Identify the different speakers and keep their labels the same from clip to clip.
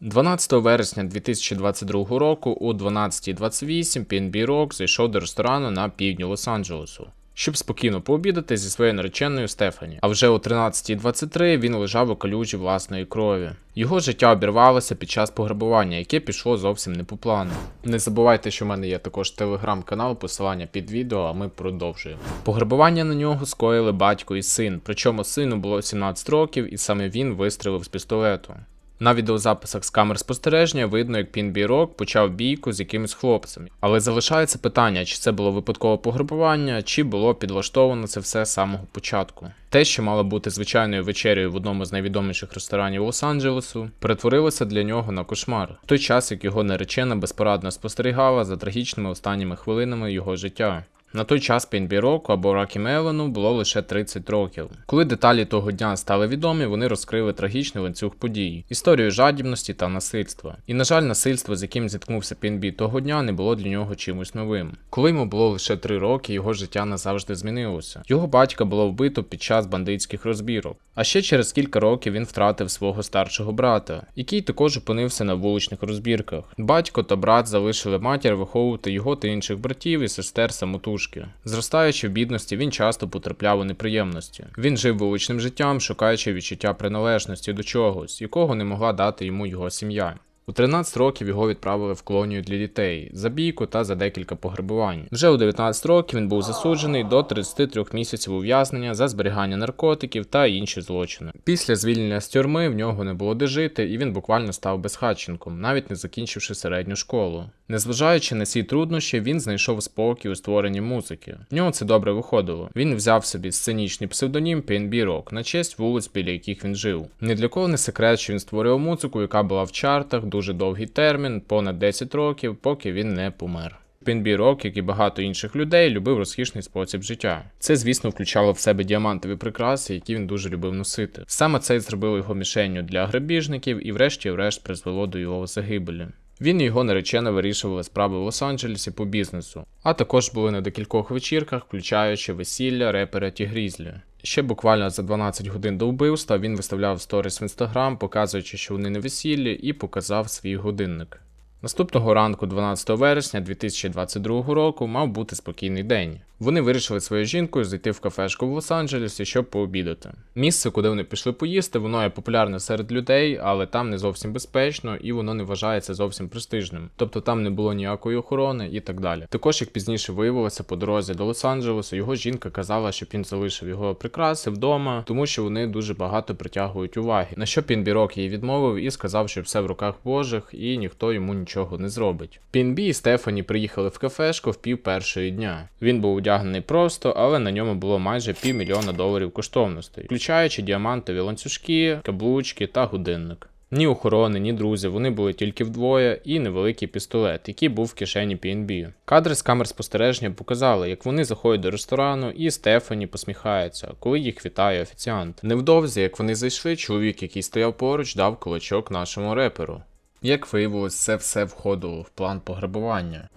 Speaker 1: 12 вересня 2022 року о 12.28 PNB Rock зайшов до ресторану на півдні Лос-Анджелесу, щоб спокійно пообідати зі своєю нареченою Стефані. А вже о 13.23 він лежав у калюжі власної крові. Його життя обірвалося під час пограбування, яке пішло зовсім не по плану. Не забувайте, що в мене є також телеграм-канал, посилання під відео, а ми продовжуємо. Пограбування на нього скоїли батько і син, причому сину було 17 років, і саме він вистрелив з пістолету. На відеозаписах з камер спостереження видно, як Пінбі Рок почав бійку з якимось хлопцем. Але залишається питання, чи це було випадкове пограбування, чи було підлаштовано це все з самого початку. Те, що мало бути звичайною вечерею в одному з найвідоміших ресторанів Лос-Анджелесу, перетворилося для нього на кошмар, в той час як його наречена безпорадно спостерігала за трагічними останніми хвилинами його життя. На той час Пінбі Року або Ракі Мелону було лише 30 років. Коли деталі того дня стали відомі, вони розкрили трагічний ланцюг подій, історію жадібності та насильства. І, на жаль, насильство, з яким зіткнувся Пінбі того дня, не було для нього чимось новим. Коли йому було лише 3 роки, його життя назавжди змінилося. Його батька було вбито під час бандитських розбірок. А ще через кілька років він втратив свого старшого брата, який також опинився на вуличних розбірках. Батько та брат залишили матір виховувати його та інших братів і сестер самотужки. Зростаючи в бідності, він часто потрапляв у неприємності. Він жив вуличним життям, шукаючи відчуття приналежності до чогось, якого не могла дати йому його сім'я. У 13 років його відправили в колонію для дітей за бійку та за декілька пограбувань. Вже у 19 років він був засуджений до 33 місяців ув'язнення за зберігання наркотиків та інші злочини. Після звільнення з тюрми в нього не було де жити, і він буквально став безхатченком, навіть не закінчивши середню школу. Незважаючи на ці труднощі, він знайшов спокій у створенні музики. В нього це добре виходило. Він взяв собі сценічний псевдонім PNB Rock на честь вулиць, біля яких він жив. Ні для кого не секрет, що він створював музику, яка була в чартах дуже довгий термін, понад 10 років, поки він не помер. Пінбі Рок, як і багато інших людей, любив розкішний спосіб життя. Це, звісно, включало в себе діамантові прикраси, які він дуже любив носити. Саме це й зробило його мішенню для грабіжників і, врешті-решт, призвело до його загибелі. Він і його наречена вирішували справи в Лос-Анджелесі по бізнесу, а також були на декількох вечірках, включаючи весілля репера Ті Грізлі. Ще буквально за 12 годин до вбивства він виставляв сторіс в інстаграм, показуючи, що вони на весіллі, і показав свій годинник. Наступного ранку, 12 вересня 2022 року, мав бути спокійний день. Вони вирішили своєю жінкою зайти в кафешку в Лос-Анджелесі, щоб пообідати. Місце, куди вони пішли поїсти, воно є популярне серед людей, але там не зовсім безпечно і воно не вважається зовсім престижним. Тобто там не було ніякої охорони і так далі. Також, як пізніше виявилося, по дорозі до Лос-Анджелесу його жінка казала, щоб він залишив його прикраси вдома, тому що вони дуже багато притягують уваги. На що Пінбірок їй відмовив і сказав, що все в руках Божих і ніхто йому нічого не зробить. Пінбі і Стефані приїхали в кафешку в пів першої дня. Він був одягнений просто, але на ньому було майже півмільйона доларів коштовностей, включаючи діамантові ланцюжки, каблучки та годинник. Ні охорони, ні друзів, вони були тільки вдвоє, і невеликий пістолет, який був в кишені PNB. Кадри з камер спостереження показали, як вони заходять до ресторану, і Стефані посміхається, коли їх вітає офіціант. Невдовзі, як вони зайшли, чоловік, який стояв поруч, дав кулачок нашому реперу. Як виявилось, це все входило в план пограбування.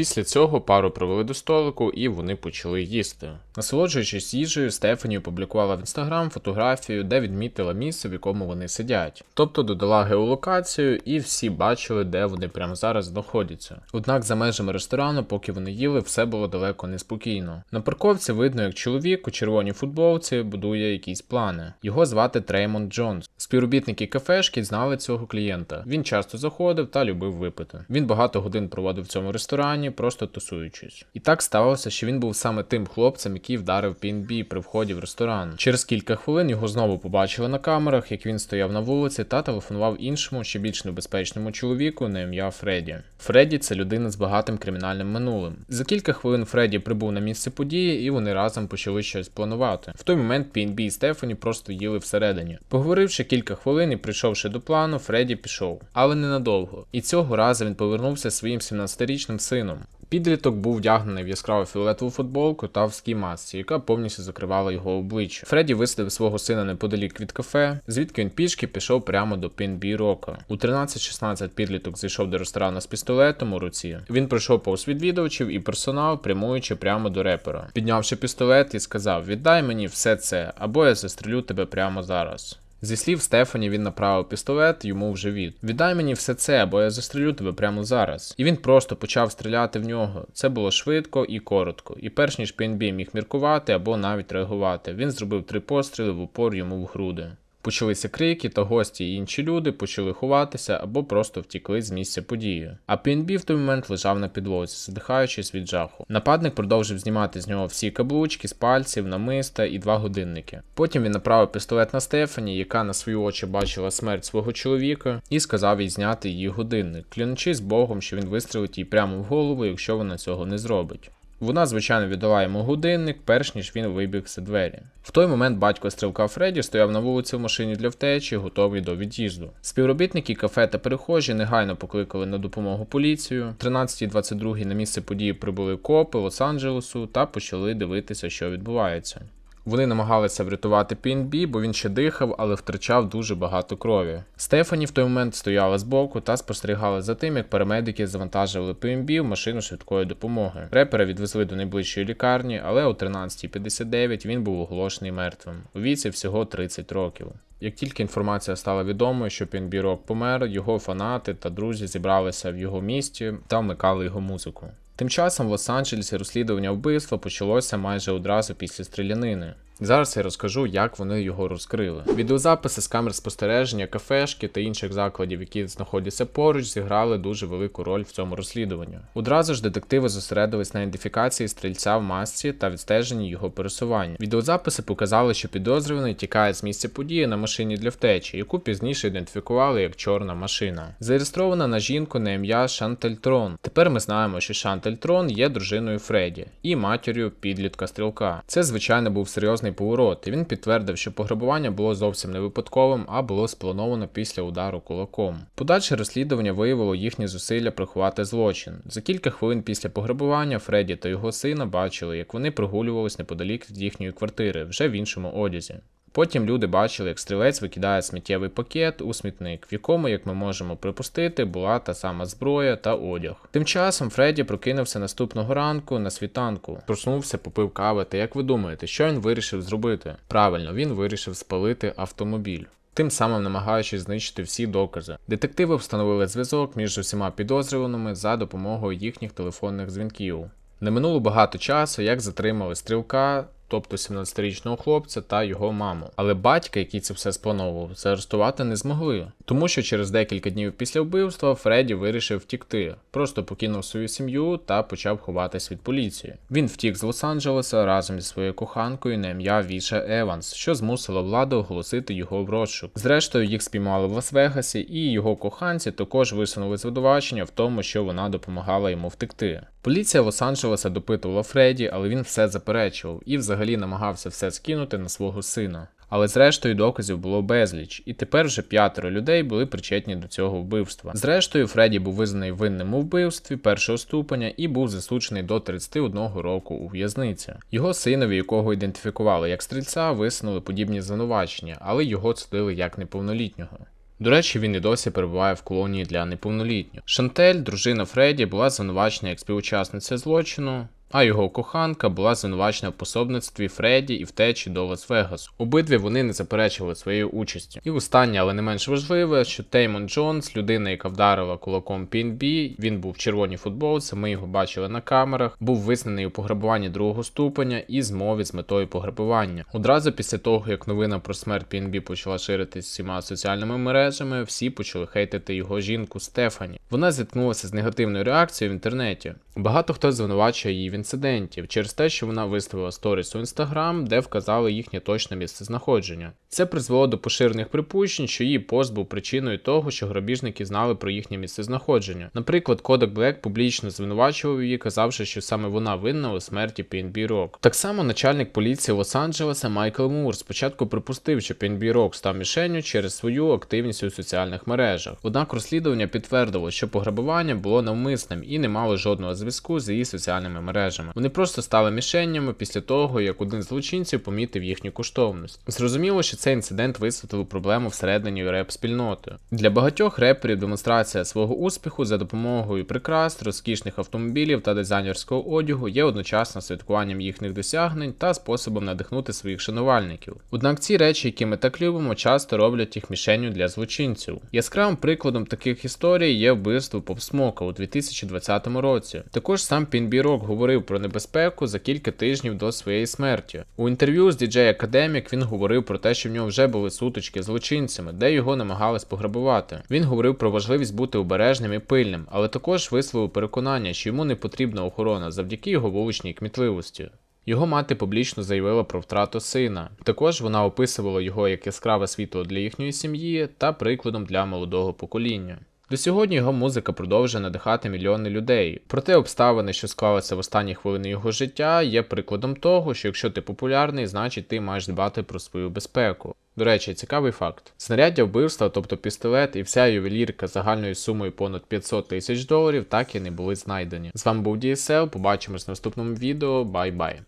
Speaker 1: Після цього пару провели до столику і вони почали їсти. Насолоджуючись їжею, Стефані опублікувала в інстаграм фотографію, де відмітила місце, в якому вони сидять. Тобто додала геолокацію, і всі бачили, де вони прямо зараз знаходяться. Однак за межами ресторану, поки вони їли, все було далеко неспокійно. На парковці видно, як чоловік у червоній футболці будує якісь плани. Його звати Треймонд Джонс. Співробітники кафешки знали цього клієнта. Він часто заходив та любив випити. Він багато годин проводив в цьому ресторані, просто тусуючись. І так сталося, що він був саме тим хлопцем, який вдарив PNB при вході в ресторан. Через кілька хвилин його знову побачили на камерах, як він стояв на вулиці та телефонував іншому, ще більш небезпечному чоловіку на ім'я Фредді. Фредді це людина з багатим кримінальним минулим. За кілька хвилин Фредді прибув на місце події, і вони разом почали щось планувати. В той момент PNB і Стефані просто їли всередині. Поговоривши кілька хвилин і прийшовши до плану, Фредді пішов, але ненадовго. І цього разу він повернувся своїм 17-річним сином. Підліток був вдягнений в яскраву фіолетову футболку та в скій масці, яка повністю закривала його обличчя. Фредді висадив свого сина неподалік від кафе, звідки він пішки пішов прямо до Пінбі Рока. У 13.16 підліток зайшов до ресторану з пістолетом у руці. Він пройшов повз відвідувачів і персонал, прямуючи прямо до репера. Піднявши пістолет і сказав: Віддай мені все це, або я застрелю тебе прямо зараз. Зі слів Стефані, він направив пістолет йому в живіт. Віддай мені все це, бо я застрелю тебе прямо зараз. І він просто почав стріляти в нього. Це було швидко і коротко. І перш ніж PNB міг міркувати або навіть реагувати, він зробив три постріли в упор йому в груди. Почалися крики, та гості і інші люди почали ховатися або просто втікли з місця події. А PNB в той момент лежав на підлозі, задихаючись від жаху. Нападник продовжив знімати з нього всі каблучки з пальців, намиста і два годинники. Потім він направив пістолет на Стефані, яка на свої очі бачила смерть свого чоловіка, і сказав їй зняти її годинник, клянучись Богом, що він вистрелить їй прямо в голову, якщо вона цього не зробить. Вона, звичайно, віддала йому годинник, перш ніж він вибіг з двері. В той момент батько стрілка Фредді стояв на вулиці в машині для втечі, готовий до від'їзду. Співробітники кафе та перехожі негайно покликали на допомогу поліцію. 13.22 на місце події прибули копи Лос-Анджелесу та почали дивитися, що відбувається. Вони намагалися врятувати PNB, бо він ще дихав, але втрачав дуже багато крові. Стефані в той момент стояла збоку та спостерігала за тим, як парамедики завантажували PNB в машину швидкої допомоги. Репера відвезли до найближчої лікарні, але о 13.59 він був оголошений мертвим. У віці всього 30 років. Як тільки інформація стала відомою, що PNB Rock помер, його фанати та друзі зібралися в його місті та вмикали його музику. Тим часом в Лос-Анджелесі розслідування вбивства почалося майже одразу після стрілянини. Зараз я розкажу, як вони його розкрили. Відеозаписи з камер спостереження, кафешки та інших закладів, які знаходяться поруч, зіграли дуже велику роль в цьому розслідуванні. Одразу ж детективи зосередились на ідентифікації стрільця в масці та відстеженні його пересування. Відеозаписи показали, що підозрюваний тікає з місця події на машині для втечі, яку пізніше ідентифікували як чорна машина. Зареєстрована на жінку на ім'я Шантель Трон. Тепер ми знаємо, що Шантель Трон є дружиною Фредді і матір'ю підлітка стрілка. Це, звичайно, був серйозний поворот, і він підтвердив, що пограбування було зовсім не випадковим, а було сплановано після удару кулаком. Подальше розслідування виявило їхні зусилля приховати злочин. За кілька хвилин після пограбування Фредді та його сина бачили, як вони прогулювались неподалік від їхньої квартири, вже в іншому одязі. Потім люди бачили, як стрілець викидає сміттєвий пакет у смітник, в якому, як ми можемо припустити, була та сама зброя та одяг. Тим часом Фредді прокинувся наступного ранку на світанку, проснувся, попив кави. Та як ви думаєте, що він вирішив зробити? Правильно, він вирішив спалити автомобіль. Тим самим намагаючись знищити всі докази. Детективи встановили зв'язок між усіма підозрюваними за допомогою їхніх телефонних дзвінків. Не минуло багато часу, як затримали стрілка, тобто 17-річного хлопця та його маму. Але батька, який це все сплановував, заарештувати не змогли, тому що через декілька днів після вбивства Фредді вирішив втікти, просто покинув свою сім'ю та почав ховатись від поліції. Він втік з Лос-Анджелеса разом зі своєю коханкою на ім'я Віша Еванс, що змусило владу оголосити його в розшук. Зрештою, їх спіймали в Лас-Вегасі, і його коханці також висунули звинувачення в тому, що вона допомагала йому втекти. Поліція Лос-Анджелеса допитувала Фредді, але він все заперечував і взагалі намагався все скинути на свого сина. Але зрештою доказів було безліч, і тепер вже п'ятеро людей були причетні до цього вбивства. Зрештою, Фредді був визнаний винним у вбивстві першого ступеня і був засуджений до 31 року у в'язниці. Його синові, якого ідентифікували як стрільця, висунули подібні звинувачення, але його судили як неповнолітнього. До речі, він і досі перебуває в колонії для неповнолітніх. Шантель, дружина Фредді, була звинувачена як співучасниця злочину. А його коханка була звинувачена в пособництві Фредді і втечі до Лас-Вегасу. Обидві вони не заперечували своєї участі. І останнє, але не менш важливе, що Теймон Джонс, людина, яка вдарила кулаком PNB, він був в червоній футболці, ми його бачили на камерах, був визнаний у пограбуванні другого ступеня і змові з метою пограбування. Одразу після того, як новина про смерть PNB почала ширитись всіма соціальними мережами, всі почали хейтити його жінку Стефані. Вона зіткнулася з негативною реакцією в інтернеті. Багато хто звинувачує її в інцидентів через те, що вона виставила сторіс у інстаграм, де вказала їхнє точне місце знаходження. Це призвело до поширених припущень, що її пост був причиною того, що грабіжники знали про їхнє місце знаходження. Наприклад, Кодек Блек публічно звинувачував її, казавши, що саме вона винна у смерті PNB Rock. Так само начальник поліції Лос-Анджелеса Майкл Мур спочатку припустив, що PNB Rock став мішенню через свою активність у соціальних мережах. Однак розслідування підтвердило, що пограбування було навмисним і не мало жодного зв'язку зв'язку з її соціальними мережами. Вони просто стали мішенями після того, як один з злочинців помітив їхню коштовність. Зрозуміло, що цей інцидент висвітлив проблему всередині реп-спільноти. Для багатьох реперів демонстрація свого успіху за допомогою прикрас, розкішних автомобілів та дизайнерського одягу є одночасно святкуванням їхніх досягнень та способом надихнути своїх шанувальників. Однак ці речі, які ми так любимо, часто роблять їх мішенню для злочинців. Яскравим прикладом таких історій є вбивство Поп Смока у 2020 році. Також сам Пінбі Рок говорив про небезпеку за кілька тижнів до своєї смерті. У інтерв'ю з DJ Academic він говорив про те, що в нього вже були сутички з злочинцями, де його намагались пограбувати. Він говорив про важливість бути обережним і пильним, але також висловив переконання, що йому не потрібна охорона завдяки його вуличній кмітливості. Його мати публічно заявила про втрату сина. Також вона описувала його як яскраве світло для їхньої сім'ї та прикладом для молодого покоління. До сьогодні його музика продовжує надихати мільйони людей. Проте обставини, що склалися в останні хвилини його життя, є прикладом того, що якщо ти популярний, значить ти маєш дбати про свою безпеку. До речі, цікавий факт: знаряддя вбивства, тобто пістолет і вся ювелірка загальною сумою понад 500 тисяч доларів, так і не були знайдені. З вами був DSL, побачимось в наступному відео. Бай-бай.